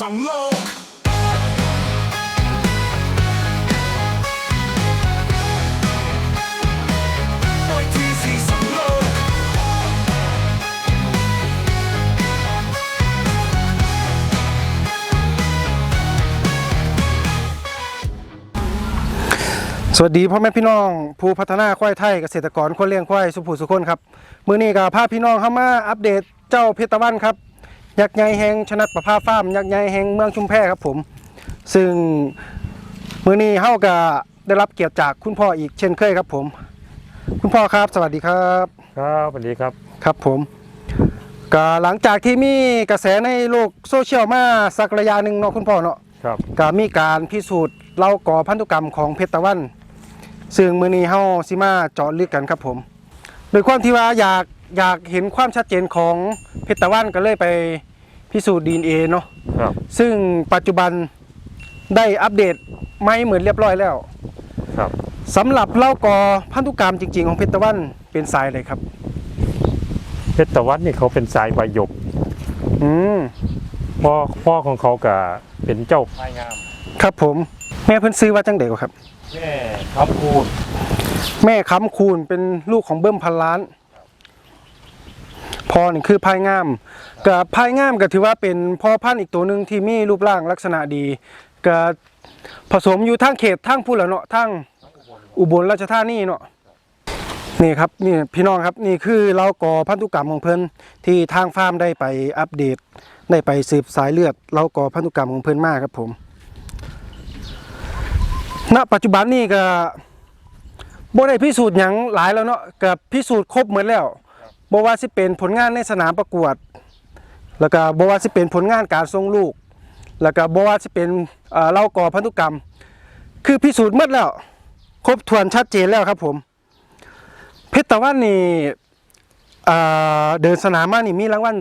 สองโลกสวัสดีพ่อแม่พี่น้องผู้พัฒนาควายไทยเกษตรกรคนเลี้ยงควายสุภูสุคนครับ มื้อนี้ก็พาพี่น้องเข้ามาอัปเดตเจ้าเพชรตะวันครับ ยักษ์ใหญ่แห่งชนะประภาฟาร์มยักษ์ใหญ่แห่งเมืองชุมแพครับผม ซึ่งมื้อนี้เฮาก็ได้รับเกียรติจากคุณพ่ออีกเช่นเคยครับผม คุณพ่อครับสวัสดีครับครับสวัสดีครับครับผมก็หลังจากที่มีกระแสในโลกโซเชียลมาสักระยะหนึ่งเนาะคุณพ่อเนาะครับก็มีการพิสูจน์เล่าก่อพันธุกรรมของเพชรตะวัน ซึ่งมือนี้เฮาสิมาเจาะลึกกันครับผมโดยความที่ว่าอยากอยากเห็นความชัดเจนของเพชรตะวันก็เลยไป พิสูจน์ดีเอเนาะครับ ซึ่งปัจจุบันได้อัปเดตไม่เหมือนเรียบร้อยแล้วครับ สำหรับเล่าก่อพันธุกรรมจริง ๆ ของเพชรตะวันเป็นสายเลยครับ เพชรตะวันนี่เขาเป็นสายใบหยกอืมพ่อพ่อของเขาก็เป็นเจ้าพายงาม ครับผม แม่เพิ่นซื้อว่าจังเด็กครับ แม่ครับคูณแม่ค้ำคูณเป็นลูกของเบิ้มพันล้าน พอนี่คือพายงามกับพายงามก็ถือว่าเป็นพ่อพันธุ์อีกตัวหนึ่งที่มีรูปร่างลักษณะดีก็ผสมอยู่ทั้งเขตทั้งพูดล้วเนาะทั้งอุบลราชธานีเนาะนี่ครับนี่พี่น้องครับนี่คือเราก่อพันธุกรรมของเพิ่นที่ทางฟาร์มได้ไปอัปเดต ได้ไปสืบสายเลือด เราก่อพันธุกรรมของเพิ่นมากครับผม ณ ปัจจุบันนี่ก็บ่ได้พิสูจน์หยังหลายแล้วเนาะกับพิสูจน์ครบหมดแล้ว บ่ว่าสิเป็นผลงานในสนามประกวด แล้วก็บ่ว่าสิเป็นผลงานการทรงลูก แล้วก็บ่ว่าสิเป็นเอ่อเล่าก่อพันธุกรรม คือพิสูจน์หมดแล้ว ครบถ้วนชัดเจนแล้วครับผม เพชรตะวันนี่เอ่อเดินสนามมานี่มีรางวัล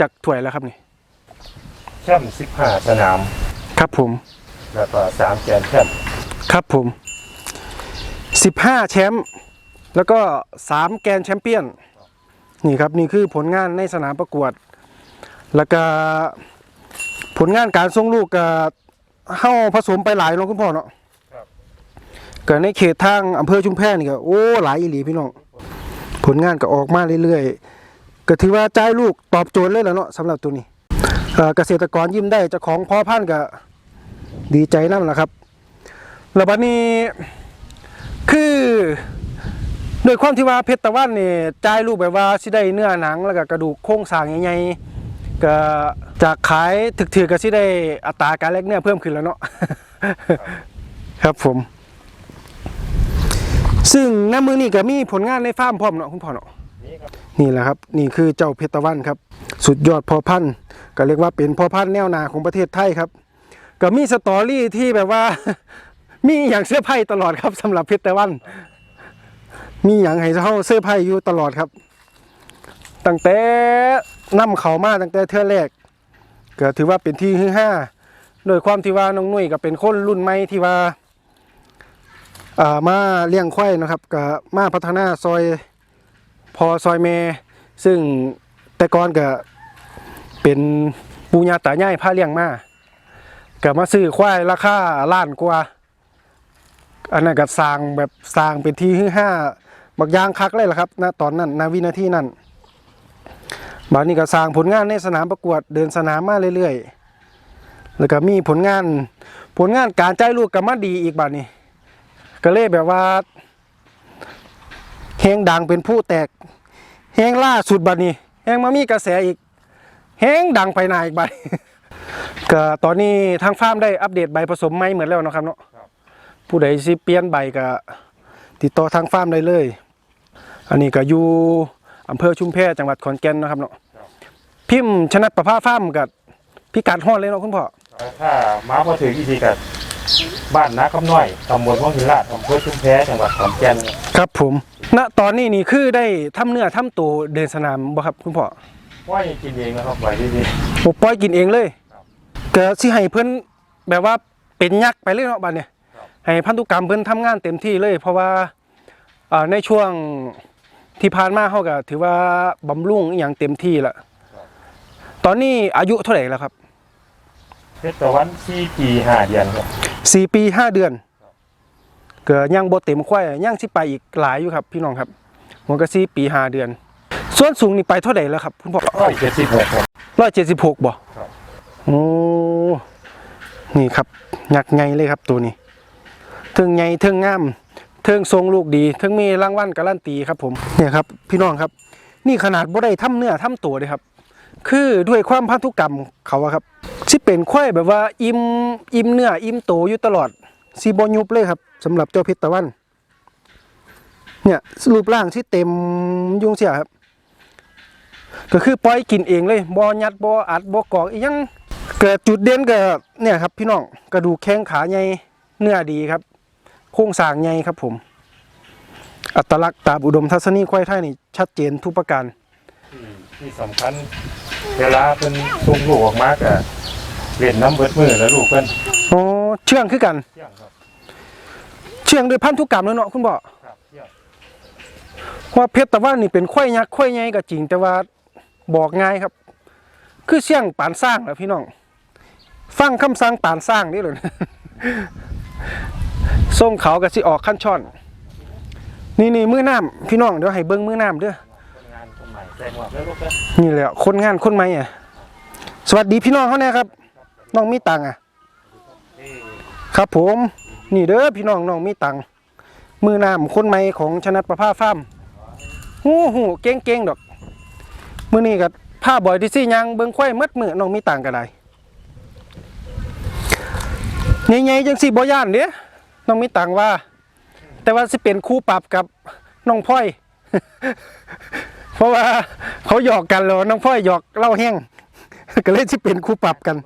จากถ้วยแล้วครับนี่แชมป์สิบห้าสนาม ครับผม แล้วก็สามแกนแชมป์ครับผม15แชมป์แล้วก็3แกรนด์แชมเปี้ยน นี่ครับนี่คือผลงานในสนามประกวด แล้วก็ผลงานการส่งลูกก็เฮ้าผสมไปหลายเน้องคุณพ่อเนาะก็ในเขตทางอำเภอชุมแพนี่ก็โอ้หลายอีหลีพี่น้องผลงานก็ออกมาเรื่อยๆ ก็ถือว่าใจลูกตอบโจทย์เลยแล้วเนาะสำหรับตัวนี้เอ่อเกษตรกรยิ้มได้เจ้าของพ่อพันธุ์ก็ดีใจนั่นแหละครับ แล้วบัดนี้คือ โดยความที่ว่าเพชรตะวันนี่จ่ายลูกแบบว่าสิได้เนื้อหนังแล้วก็กระดูกโครงสร้างใหญ่ๆก็จากขายถึกๆก็สิได้อัตราการแลกเนื้อเพิ่มขึ้นแล้วเนาะครับผม ซึ่งน้มือนี่ก็มีผลงานในฟาร์มพร้อมเนาะคุณพ่อเนาะนี่ครับนี่แหละครับนี่คือเจ้าเพชรตะวันครับ สุดยอดพอพันธุ์ก็เรียกว่าเป็นพอพันธุ์แนวหนาของประเทศไทยครับ ก็มีสตอรี่ที่แบบว่า มีอย่างเสื้อไผ่ตลอดครับสำหรับเพชรตะวัน มีอย่างให้เขาเสื้อไผ่อยู่ตลอดครับ ตั้งแต่นำเขามาตั้งแต่เทื่อแรกก็ถือว่าเป็นที่ฮือห้าโดยความที่ว่าน้องนุ่ยก็เป็นคนรุ่นใหม่ที่ว่าามาเลี้ยงควายนะครับก็มาพัฒนาซอยพอซอยเมซึ่งแต่ก่อนก็เป็นปูญาตายายพาเลี้ยงมาก็มาซื้อควายราคาล้านกว่าอันนั้นก็สร้างแบบสร้างเป็นที่ฮือห้า บักยางคักเลยล่ะครับณตอนนั้นณวินาทีนั้นบาดนี้ก็สร้างผลงานในสนามประกวดเดินสนามมาเรื่อยๆ แล้วก็มีผลงานผลงานการใจายลูกก็มาดีอีกบาดนี้ ก็เลยแบบว่าแหงดังเป็นผู้แตกแหงล่าสุดบัดนี้แหงมามีกระแสอีกแหงดังไปหนาอีกบัดก็ตอนนี้ทางฟาร์มได้อัปเดตใบผสมใหม่เหมือนแล้วนะครับเนาะผู้ใดสิเปลี่ยนใบก็ติดต่อทางฟาร์มได้เลย อันนี้ก็อยู่อำเภอชุมแพจังหวัดขอนแก่นเนาะครับเนาะพิมพ์ชนะประภาฟาร์มกับพิกัดฮอดเลยเนาะคุณพ่อถ้ามาพอถึงอีกทีกับบ้านนาคำน้อยตำบลว่องหินลาดอำเภอชุมแพจังหวัดขอนแก่นครับผม ณตอนนี้นี่คือได้ทำเนื้อทำตัวเดินสนามบ่ครับคุณพ่อว่ายังกินเองนะครับไว้ดีผมปล่อยกินเองเลยครับก็สิให้เพิ่นแบบว่าเป็นยักษ์ไปเลยเนาะบัดเนี่ยครับให้พันธุกรรมเพิ่นทำงานเต็มที่เลย เพราะว่าอ่าในช่วง ที่ผ่านมาเขาก็ถือว่าบำรุงอหย่างเต็มที่ละตอนนี้อายุเท่าไหร่แล้วครับๆชรตะวันสี่ปีห้าเดือนครับสี่ปีห้าเดือนเกิดยังบ่เต็มควายยังสิไปอีกหลายอยู่ครับ พี่น้องครับมันก็สี่ปีห้าเดือน ส่วนสูงนี่ไปเท่าไหร่แล้วครับคุณพ่อร้อยเจ็ดสิบหกครับร้อยเจ็ดสิบหกบ่ครับโอ้นี่ครับยักษ์ใหญ่เลยครับตัวนี้เทิงใหญ่เทิงงาม เทิงทรงลูกดีเทิงมีรางวัลการันตีครับผมเนี่ยครับพี่น้องครับ นี่ขนาดบ่ได้ทำเนื้อทำตัวเลยครับ คือด้วยความพันธุกรรมเขาครับสิเป็นควายแบบว่าอิ่มอิ่มเนื้ออิ่มโตอยู่ตลอดซีบอยุบเลยครับสำหรับเจ้าเพชรตะวัน เนี่ยรูปร่างที่เต็มยุ่งเสียครับ ก็คือปล่อยกินเองเลยบ่ยัดบ่อัดบ่กอกอีหยังเกิดจุดเด่นก็เนี่ยครับ พี่น้องกระดูกแข้งขาใหญ่เนื้อดีครับ โครงสร้างใหญ่ครับผม อัตลักษณ์ตามอุดมทัศนีควายไทยนี่ชัดเจนทุกประการที่ที่สำคัญเวลาเป็นส่งลูกออกมาก็เล่นน้ำเบิดมือแล้วลูกเพิ่นอ๋อเชื่องคือกัน เที่ยงครับเชื่องด้วยพันธุกรรมแล้วเนาะคุณบ่ครับเที่ยงว่าเพชรตะวันนี่เป็นควายยักษ์ควายใหญ่ก็จริงแต่ว่าบอกง่ายครับ คือเสี่ยงปานสร้างแหละพี่น้อง ฟังคำสั่งปานสร้างนี่เลย ส่งเขาก็สิออกขั้นช่อน นี่นี่มือน้ำพี่น้องเดี๋ยวให้เบิ้งมือน้ำเด้อคนงานคนใหม่แจ้งว่าแล้วลูกเพิ่นนี่แหละคนงานคนใหม่อะ สวัสดีพี่น้องเขาแน่ครับ น้องมีตังค์อะนี่ครับผม นี่เด้อพี่น้องน้องมีตังค์มือน้ำคนใหม่ของชนะประภาฟาร์มหูหูเก่งเก่งๆดอก มือนี้กับผ้าบ่อยที่ซี่ยังเบิ่งควายหมัดมือน้องมีตังค์ก็ได้ใหญ่ๆจังสิบ่ย่านเด้ น้องมีตังค์ว่า แต่ว่าสิเป็นคู่ปรับกับน้องพ่อย เพราะว่าเขาหยอกกันแล้วน้องพ่อยหยอกเล่าแห้งก็เลยสิเป็นคู่ปรับกัน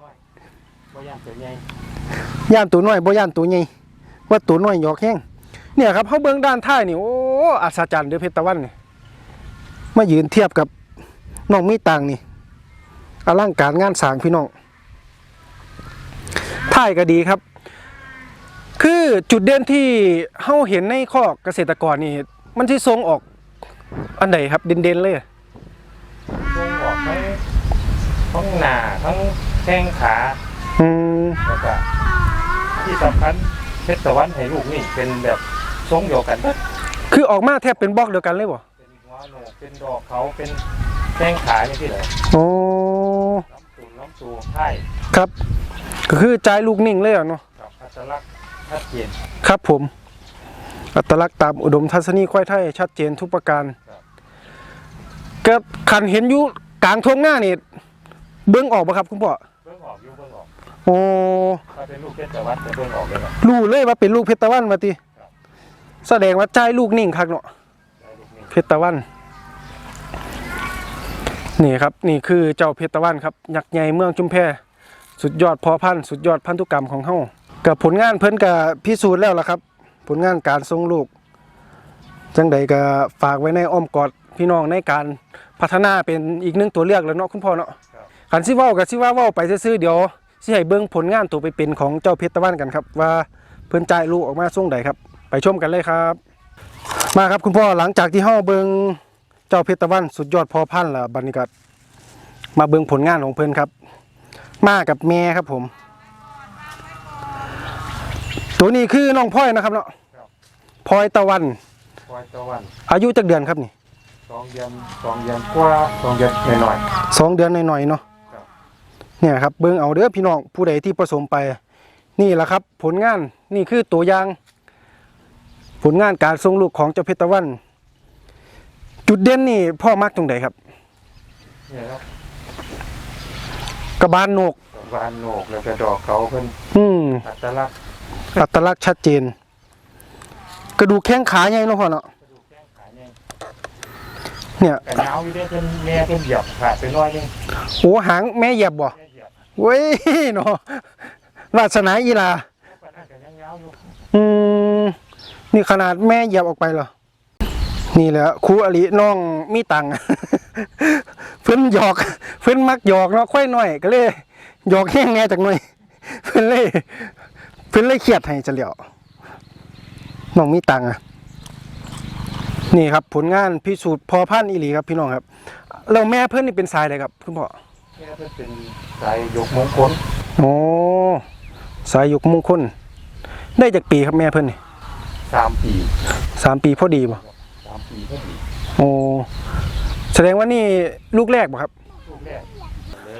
บ่ย่านตัวใหญ่ย่านตัวน้อยบ่ย่านตัวใหญ่ว่าตัวน้อยหยอกแห้งเนี่ยครับเฮาเบิ่งด้านท้ายนี่โอ้อัศจรรย์เด้อเพชรตะวันนี่มายืนเทียบกับน้องมีตังนี่อลังการงานสร้างพี่น้องท้ายก็ดีครับคือ จุดเด่นที่เฮาเห็นในข้อกเกษตรกรนี่มันสิส่งออกอันไหนครับเด่นๆเลยส่งออกทั้งทั้งหน้าทั้งแข้งขาอืมแล้วก็ที่สำคัญเพชรตะวันให้ลูกนี่เป็นแบบทรงเดียวกันเบิดคือออกมาแทบเป็นบล็อกเดียวกันเลยบ่เป็นหัวโหนกเป็นดอกเขาเป็นแข้งขาอย่างที่ไหนโอ้ล้ำตูนล้ำตูใช่ครับก็คือจ่ายลูกนิ่งเลยอะเนาะกับอัตลักษณ์ ชัดเจนครับผม อัตลักษณ์ตามอุดมทัศนีควายไทยชัดเจนทุกประการครับก็ขันเห็นอยู่กลางทุ่งหน้านี่เบิ้งออกปะครับ คุณพ่อเบิ่งออกอยู่เบิ่งออกโอ้ถ้าเป็นลูกเพชรตะวันจะเบิ่งออกเลยนะรู้เลยว่าเป็นลูกเพชรตะวันมาติครับแสดงว่าจ่ายลูกนิ่งคักเนาะได้ลูกนี่เพชรตะวันนี่ครับนี่คือเจ้าเพชรตะวันครับยักษ์ใหญ่เมืองชุมแพสุดยอดพอพันธุ์สุดยอดพันธุกรรมของเฮา กับผลงานเพิ่นกับพิสูจน์แล้วล่ะครับ ผลงานการทรงลูก จังใดก็ฝากไว้ในอ้อมกอดพี่น้องในการพัฒนาเป็นอีกหนึ่งตัวเลือกแล้วเนาะคุณพ่อเนาะขันสิเว้ากับสิว่าเว้าไปซื่อๆเดี๋ยวสิให้เบิ่งผลงานตัวไปเป็นของเจ้าเพชรตะวันกันครับ ว่าเพิ่นจ่ายลูกออกมาส่งใดครับ ไปชมกันเลยครับ มาครับคุณพ่อหลังจากที่เฮาเบิ่งเจ้าเพชรตะวันสุดยอดพอพันธุ์แล้วบัดนี้ก็มาเบิ่งผลงานของเพิ่นครับ มากับแม่ครับผม ตัวนี้คือน้องพลอยนะครับเนาะพลอยตะวันควายตะวันอายุจักเดือนครับนี่สองเดือนสองเดือนกว่าสองเดือนหน่อย สองเดือนหน่อยๆเนาะครับ เนี่ยครับเบิ่งเอาเด้อพี่น้องผู้ใดที่ผสมไป นี่แหละครับผลงานนี่คือตัวอย่าง ผลงานการทรงลูกของเจ้าเพชรตะวัน จุดเด่นนี่พ่อมักตรงไหนครับ ๆเนี่ยครับกระบาลโหนก วานโหนกแล้วก็ดอกเขาเพิ่นอืมอัตลักษณ์ อัตลักษณ์ชัดเจน กระดูกแข้งขาใหญ่เนาะพ่อเนาะกระดูกแข้งขาเนี่ยเนี่ยกันยาวอยู่เด้อเพิ่นแม่เพิ่นเหยียบขาดไปหน้อยหนึงโอ้หางแม่เหยียบบ่แม่เหยียบเว้ยเนาะวาสนาอีลาปานนั้นก็ยังยาวอยู่อืมนี่ขนาดแม่เหยียบออกไปเหรอนี่แหละครูอลิน้องมีตังค์เพิ่นหยอกเพิ่นมักหยอกเนาะค่อยหน่อยก็เลยหยอกแห้งแหน่จากหน่อยเพิ่นเลย เพิ่นเลยเครียดให้จะเหลียวน้องมีตังค์อะนี่ครับ ผลงานพิสูจน์พอพันธุ์อีหลีครับพี่น้องครับแล้วแม่เพิ่นนี่เป็นสายใดครับคุณพ่อแม่เพิ่นเป็นสายยกมงคลโอ้สายยกมงคลได้จากปีครับแม่เพิ่นนี่สามปีสามปีพอดีบ่สามปีก็ดีโอ้แสดงว่านี่ลูกแรกบ่ครับลูกแรก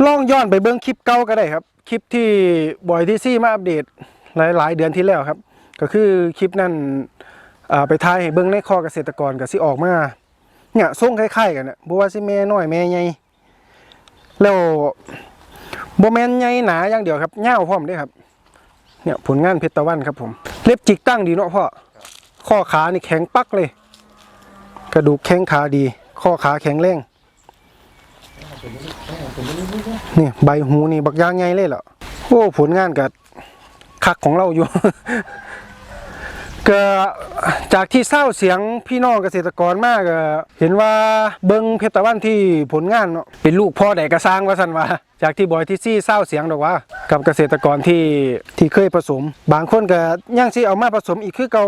ลองย้อนไปเบิ่งคลิปเก่าก็ได้ครับ คลิปที่บอยที่ซี่มาอัปเดต หลายเดือนที่แล้วครับ ก็คือคลิปนั้นไปทายให้เบิ่งในคอเกษตรกรก็สิออกมาเนี่ยส่งคล้ายๆกันน่ะบ่ว่าสิแม่น้อยแม่ใหญ่แล้วบ่แมนใหญ่หนาอย่างเดียวครับยาพร้อมด้วยครับเนี่ยผลงานเพชรตะวันครับผม เล็บจิกตั้งดีเนาะพ่อข้อขานี่แข็งปักเลย กระดูกแข้งขาดี ข้อขาแข็งแรงนี่ใบหูนี่บักยางไงเลยเหรอโอ้ผลงานกับ คักของเราอยู่ก็จากที่เศร้าเสียงพี่น้องเกษตรกรมากก็เห็นว่าเบิงเพชรตะวันที่ผลงานเนาะเป็นลูกพ่อใดกระสร้างว่าสันว่า จากที่บอยที่ซี่เศร้าเสียงดอกว่า กับเกษตรกรที่ที่เคยผสม บางคนก็ย่างซี่เอามาผสมอีกคือเก่า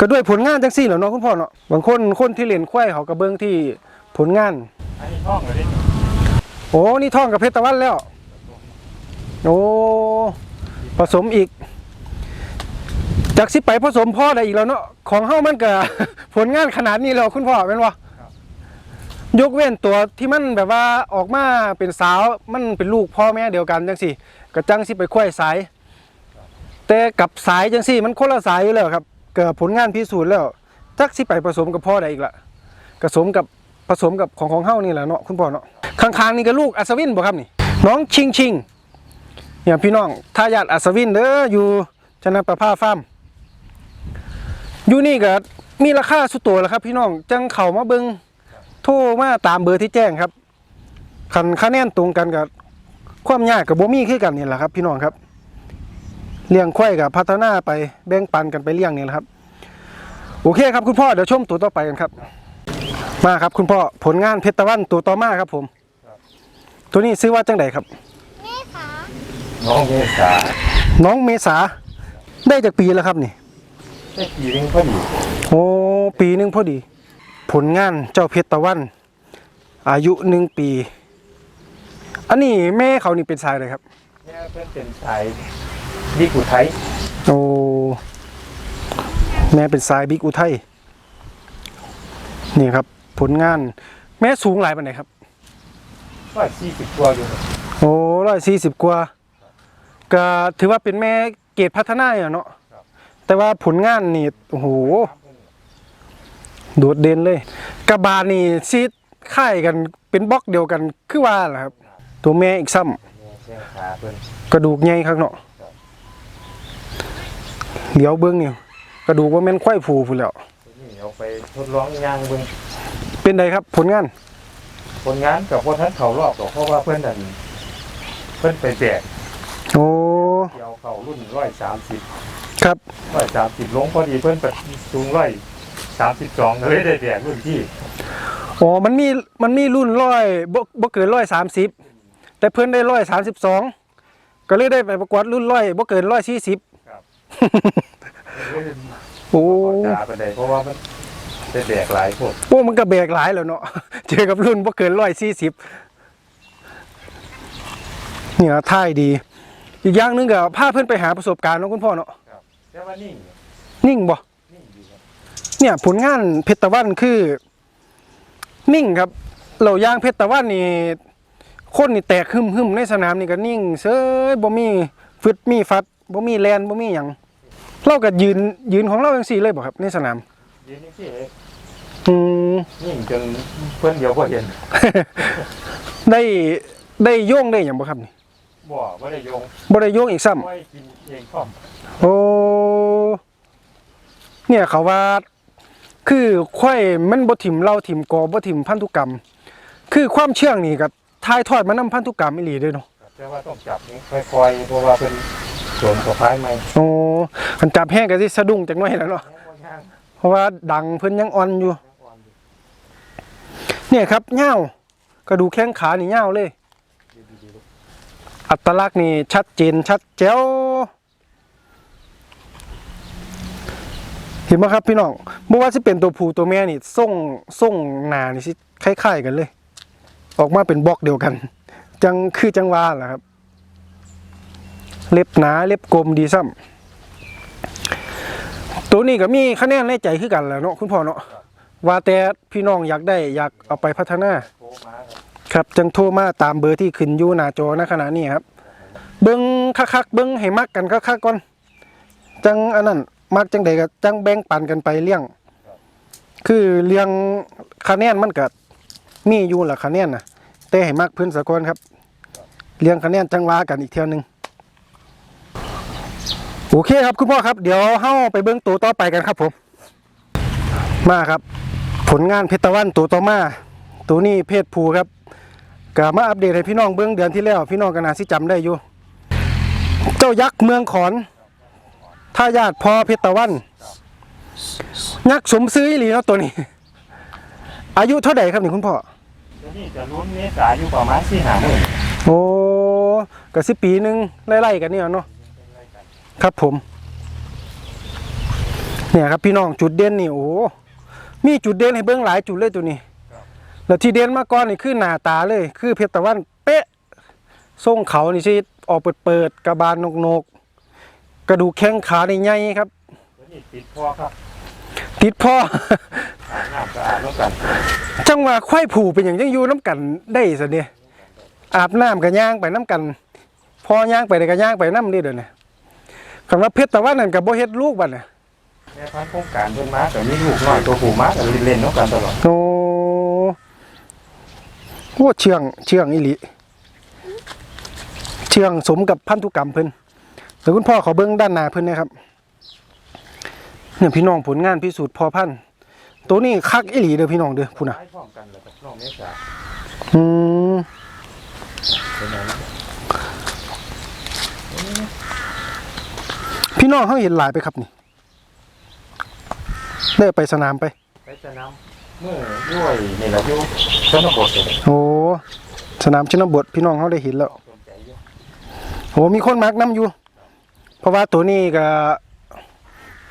ก็ด้วยผลงานจังซี่แหล้วเนาะคุณพ่อเนาะบางคนคนที่เล่นควายเขาก็เบิงที่ผลงานอันนี้ห้องเลยดิโอ้นี่ท่องกับเพชรตะวันแล้วโอ้ ผสมอีก จากสิไปผสมพ่อได้อีกแล้วเนาะของเฮ้ามันก็ผลงานขนาดนี้แล้วคุณพ่อเป็นวะยกเว้นตัวที่มันแบบว่าออกมาเป็นสาวมันเป็นลูกพ่อแม่เดียวกันจังสิก็จังสิไปควยสาย แต่กับสายจังสิมันคนละสายอยู่แล้วครับเกิดผลงานพิสูจน์แล้วจักสิไปผสมกับพ่อได้อีกละผสมกับผสมกับของของเฮ้านี่แหละเนาะคุณพ่อเนาะข้างๆนี่ก็ลูกอัศวินบ่ครับนี่ น้องชิงชิง เนี่ยพี่น้องทายาทอัศวินเด้ออยู่ชนะประภาฟาร์มอยู่นี่ก็มีราคาสุดตัวแล้วครับ พี่น้องจังเข้ามาเบิงโทรมาตามเบอร์ที่แจ้งครับคันคะแนนตรงกันกับความยากกับบ่มีคือกันนี่แหละครับ พี่น้องครับเลี้ยงควายกับพัฒนาไปแบ่งปันกันไปเลี้ยงนี่แหละครับ โอเคครับคุณพ่อเดี๋ยวชมตัวต่อไปกันครับ มาครับคุณพ่อผลงานเพชรตะวันตัวต่อมาครับผม ตัวนี้ซื้อว่าจังไดครับ น้องเมษาน้องเมษาได้จากปีแล้วครับนี่ได้ปีนึงพอดีโอ้ปีหนึ่งพอดี ผลงานเจ้าเพชรตะวัน อายุหนึ่งปี อันนี้แม่เขานี่เป็นสายเลยครับแม่เพิ่นเป็นสายวิกุไทยโอ้แม่เป็นสายบิ๊กอุทัยนี่ครับ ผลงาน แม่สูงหลายปานไหนครับร้อยสี่สิบตัวอยู่โอ้ร้อยสี่สิบกว่า ก็ถือว่าเป็นแม่เกรดพัฒนาอะเนาะแต่ว่าผลงานนี่โอ้โหโดดเด่นเลย กระบานี่ซีดค่ายกันเป็นบล็อกเดียวกันคือว่าแหละครับ ตัวแม่อีกซ้ำแม่แข้งขาเพิ่นกระดูกใหญ่ข้างเนาะเดี๋ยวเบิ้งนี่กระดูกว่าแม่นควายผูพู้นแหล้วนี่เอาไปทดลองย่างเบิ่งเป็นไดครับ ผลงาน ผลงานกับพวกท่านเขารอบหรอกเพราะว่าเพิ่นนั่นเพิ่นไปแบก โอ้ เกี่ยวเขารุ่นร้อยสามสิบครับ ร้อยสามสิบลงพอดีเพิ่นไปสูงร้อยสามสิบสองเลยได้แบกรุ่นที่อ๋อ มันมี มันมีรุ่นร้อยบ่บ่เกินร้อยสามสิบ แต่เพื่อนได้ร้อยสามสิบสอง ก็เลยได้ไปประกวดรุ่นร้อยบ่เกินร้อยสี่สิบ โอ้ด่าไปเลยเพราะว่ามันได้แบกหลายพวกโอ้มันก็แบกหลายแล้วเนาะ เจอกับรุ่นบ่เกินร้อยสี่สิบเนี่ยท่ายดี อีกอย่างหนึงก็พาเพื่อนไปหาประสบการณ์เนาะคุณพ่อเนาะแต่ว่านิ่งนิ่งบ่นิ่งอยู่ครับเนี่ยผลงานเพชรตะวันคือ นิ่งครับเหล่ายางเพชรตะวันนี่คนนี่แตกหึมหึมๆในสนามนี่ก็นิ่งเซยบ่มีฟึดมีฟัดบ่มีแลนบ่มีหยังเราก็ยืนยืนของเราจังซี่เลยบ่ครับในสนามยืนนี่สิอืม นิ่งจนเพื่อนเดียวก็เห็น ได้ได้โย่งได้หยังบ่ครับนี่ บ่ไม่ได้โยงบ่ได้โย่งอีกซ้ำไม่กินเองพร้อมโอ้ เนี่ยเขาว่า คือควายมันบ่ถิ่มเราถิ่มกอบ่ถิ่มพันธุกรรม คือความเชื่องนี่ก็ทายทอดมานำพันธุกรรมอีหลีเด้อเนาะแต่ว่าต้องจับนี่ค่อยๆเพราะว่าเป็นสวนกับพายใหม่โอ้คันจับแห้งก็สิสะดุ้งจักหน่อยแล้วเนาะย่างเพราะว่าดังเพิ่นยังอ่อนอยู่อ่อนอยู่เนี่ยครับเหย้ากระดูกแข้งขานี่เหย้าเลยดีๆลูก อัตลักษณ์นี่ชัดเจนชัดแจ๋วเห็นไหมครับพี่น้องบ่อว่าสิเป็นตัวผู้ตัวแม่นี่ส่งส่งหนานี่สิคล้าย ๆ กันเลย ออกมาเป็นบล็อกเดียวกัน จังคือจังหวาแหละครับ เล็บหนาเล็บกลมดีซ้ำตัวนี้ก็มีคะแนนในใจคือกันแหละเนาะคุณพ่อเนาะว่าแต่พี่น้องอยากได้อยากเอาไปพัฒนาา ครับครับจังโทรมาตามเบอร์ที่ขึ้นอยู่หน้าจอณขณะนี้ครับ เบิ้งคักๆเบิ้งให้มักกันคักๆก่อนจังอันนั้นมักจังใดก็จังแบ่งปันกันไปเลี้ยง คือเลี้ยงคะแนนมันก็มีอยู่ละคะแนนนะแต่ให้มักเพิ่นสะกอนครับ เลี้ยงคะแนนจังว่ากันอีกเที่ยวหนึงโอเคครับคุณพ่อครับ เดี๋ยวเฮาไปเบิ้งตัวต่อไปกันครับผม มาครับ ผลงานเพชรตะวันตัวต่อมา ตัวนี้เพศผู้ครับ ก็มาอัปเดตให้พี่น้องเบื้องเดือนที่แล้ว พี่น้องก็น่าสิจำได้อยู่ เจ้ายักษ์เมืองขอนท่ายาทพอเพชรตะวันยักษ์สมซื้ออีหลีเนาะตัวนี้ อายุเท่าไหร่ครับนี่คุณพ่อตัวนี้จะลุ้นเมษาอยู่ประมาณสี่หาหมื่นโอ้ก็สิปีหนึงไล่ๆกันเนี่ยเนาะครับผม เนี่ยครับพี่น้องจุดเด่นนี่โอ้มีจุดเด่นให้เบื้องหลายจุดเลยตัวนี้ แล้วที่เด่นมาก่อนนี่คือหน้าตาเลย คือเพชรตะวันเป๊ะทรงเขานี่สิออกเปิดๆกระบาลนกๆกระดูกแข้งขาในใหญ่ครับตัวนี้ติดพ่อครับ ติดพ่ออาบน้ำสะอาดแล้วกันจังว่าควายผูเป็นอย่างยังอยู่น้ำกันได้สิเนี่ยอาบน้ำกับย่างไปน้ำกัน พอย่างไปได้กับย่างไปน้ำนี่เด้อเนี่ยคำว่าเพชรตะวันนั่นกับโบเฮ็ดลูกบัดเนี่ยแม่พันธุ์โครงการเพิ่นมาแต่มีลูกน้อยตัวผู้มาแต่เล่นๆน้องกันตลอดโอ้ โหเชื่องเชื่องอีหลีเชื่องสมกับพันธุกรรมเพิ่นเดี๋ยวคุณพ่อขอเบิ้งด้านหน้าเพิ่นนะครับเนี่ยพี่น้องผลงานพิสูจน์พอพันตัวนี้คักอีหลีเด้อพี่น้องเด้อพูนะให้พร้อมกันแล้วกับน้องเมษาอืมพี่น้องเขาเห็นหลายไปครับนี่ ได้ไปสนามไป ไปสนาม มื่อด้วยนี่ละอยู่ชนบทเลยโอ้สนามชนบทพี่น้องเขาได้เห็นแล้วสนใจอยู่โอ้มีคนมักน้ำอยู่ เพราะว่าตัวนี้ก็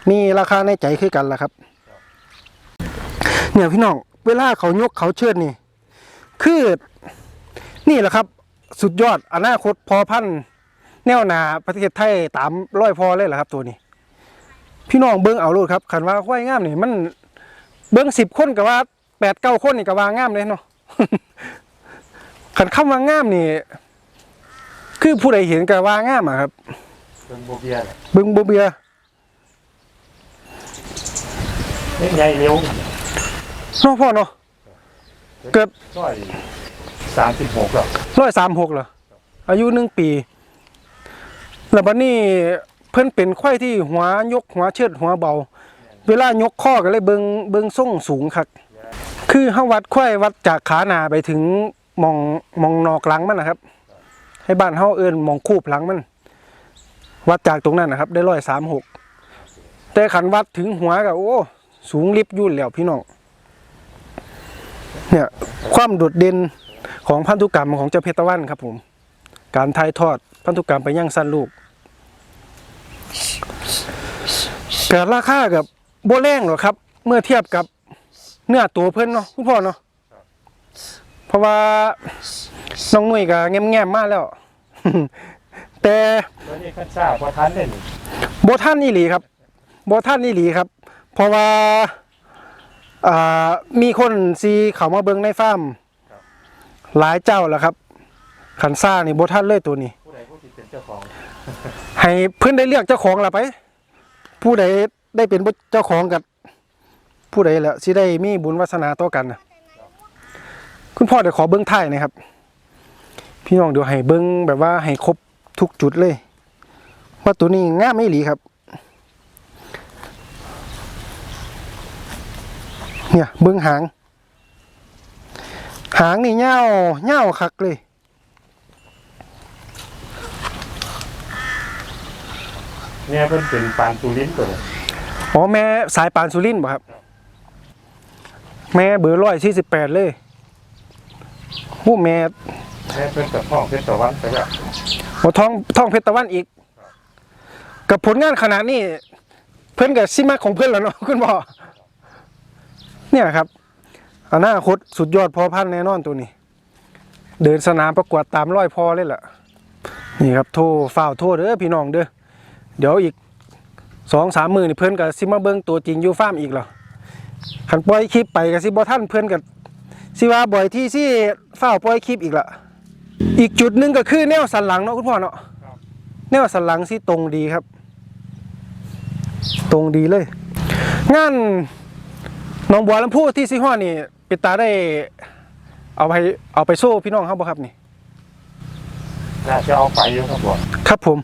มีราคาในใจคือกันล่ะครับ เนี่ยพี่น้องเวลาเขายกเขาเชิดนี่ คือ นี่แหละครับ สุดยอดอนาคตพอพันธุ์แนวหนาประเทศไทยตามร้อยพอเลยแหละครับ ตัวนี้ พี่น้องเบิ้งเอาโลูดครับขันว่าควายงามนี่มัน เบิ้งสิบคนกับว่าแปดเก้าคนนี่ก็ว่างามเลยเนาะขันคำว่างามนี่ คือผู้ใดเห็นก็ว่างามอะครับเป็นโบเบียเนี่ยเบิ้งบ่เบียเล่นใหญ่เร็วเนาะพ่อเนาะเกิดร้อยสามสิบหกแล้วร้อยสามหกเหรออายุหนึ่งปี แล้วบัดนี้เพิ่นเป็นควายที่หัวยกหัวเชิดหัวเบา เวลายกข้อก็เลยเบิงเบิงส่งสูงคักคือเฮาวัดควายวัดจากขาหนาไปถึงมองมองนอกหลังมันนะครับ ให้บ้านเฮาเอิ้นมองคูบหลังมัน วัดจากตรงนั้นนะครับ ได้ร้อยสามหกแต่ขันวัดถึงหัวก็โอ้สูงลิบยุ่นแล้วพี่น้องเนี่ยความโดดเด่นของพันธุกรรมของเจ้าเพชรตะวันครับผม การถ่ายทอดพันธุกรรมไปยังสั้นลูกเกิดราคากับ โบแรงหรอกครับ เมื่อเทียบกับเนื้อตัวเพิ่นเนาะคุณพ่อเนาะเพราะว่าน้องหนุ่ยก็แง้มๆมากแล้ว แต่ตัวนี้ขั้นซ่าพอทันเล่นโบท่านนี่หลีครับโบท่านนี่หลีครับ เพราะว่าอ่ามีคนซีเขามาเบิงในฟาร์มหลายเจ้าแล้วครับ ขันซ่านี่โบท่านเลยตัวนี้ ผู้ใดผู้ที่เป็นเจ้าของ ให้เพื่อนได้เลือกเจ้าของละไป ผู้ใด ได้เป็นเจ้าของกับผู้ใดแหละสิได้มีบุญวาสนาต่อกันนะคุณพ่อเดี๋ยวขอเบิ้งท้ายนะครับ พี่น้องเดี๋ยวให้เบิ้งแบบว่าให้ครบทุกจุดเลย ว่าตัวนี้ง่ามไม่หลีครับ เนี่ยเบิ้งหาง หางนี่เง่าเง่าคักเลยเนี่ยเพิ่นเป็นปานตูลิ้นตัว อ๋อแม่สายปานสุรินทร์บ่ครับ แม่เบอร์ร้อยสี่สิบแปดเลยโอ้แม่แม่เพิ่นกับห้องเพชรตะวันไปแล้วโอ้ท้องท้องเพชรตะวันอีก กับผลงานขนาดนี้ เพื่อนกับซิมาของเพื่อนแล้วเนาะคุณพ่อเนี่ยครับอนาคตสุดยอดพอพันธุ์แน่นอนตัวนี้ เดินสนามประกวดตามร้อยพอเลยล่ะมนี่ครับโทรฝ้าวโทรเด้อพี่น้องเด้อเดี๋ยวอีก สองสามมือนี่เพื่อนกับซิมาเบิ้งตัวจริงอยู่ฟาร์มอีกแล้วขันปล่อยคลิปไปกับซิบอท่านเพื่อนกับซิว่าบ่อยที่ซิฝ้าวปล่อยคลิปอีกละอีกจุดหนึ่งก็คือแนวสันหลังเนาะคุณพ่อเนาะแนวสันหลังสิตรงดีครับ ตรงดีเลยงานหนองบัวลำพูที่ซิฮ้อนี่ปิดตาได้เอาไปเอาไปโซ่พี่น้องเขาบ่ครับนี่น่าจะเอาไปอยู่ครับผมครับผม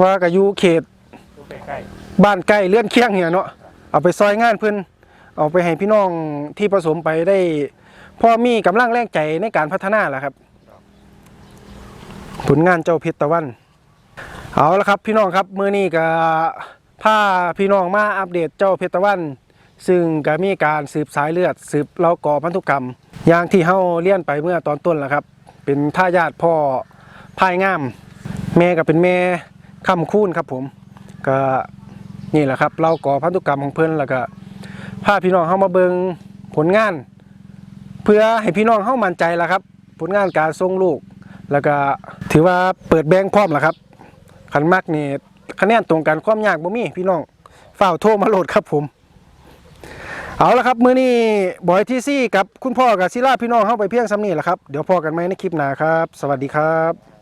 ว่าก็อยู่เขตดูใกล้ บ้านใกล้เลื่อนเคียงเนี่ยเนาะเอาไปซอยงานเพิ่นเอาไปให้พี่น้องที่ผสมไปได้พอมีกำลังแรงใจในการพัฒนาแหละครับ ผลงานเจ้าเพชรตะวัน เอาละครับพี่น้องครับมื้อนี้ก็พาพี่น้องมาอัปเดตเจ้าเพชรตะวัน ซึ่งก็มีการสืบสายเลือด สืบเล่าก่อพันธุกรรม อย่างที่เฮาเรียนไปเมื่อตอนต้นแหละครับ เป็นท่ายาทพ่อพายงาม แม่ก็เป็นแม่คำคูนครับผมก็ นี่แหละครับ เราก่อพันธุกรรมของเพื่อนแล้วก็พาพี่น้องเข้ามาเบิงผลงาน เพื่อให้พี่น้องเข้ามั่นใจแล้วครับ ผลงานการส่งลูก แล้วก็ถือว่าเปิดแบงค์พร้อมแล้วครับขันมักนี่คะแนนตรงกันความยากบ่มีพี่น้องฝ้าโทรมาโหลดครับผม เอาละครับมื้อนี้บอยทีซี่กับคุณพ่อกับศิลาพี่น้องเข้าไปเพียงซ้ำนี่แหละครับ เดี๋ยวพอกันไหมในคลิปหน้าครับ สวัสดีครับ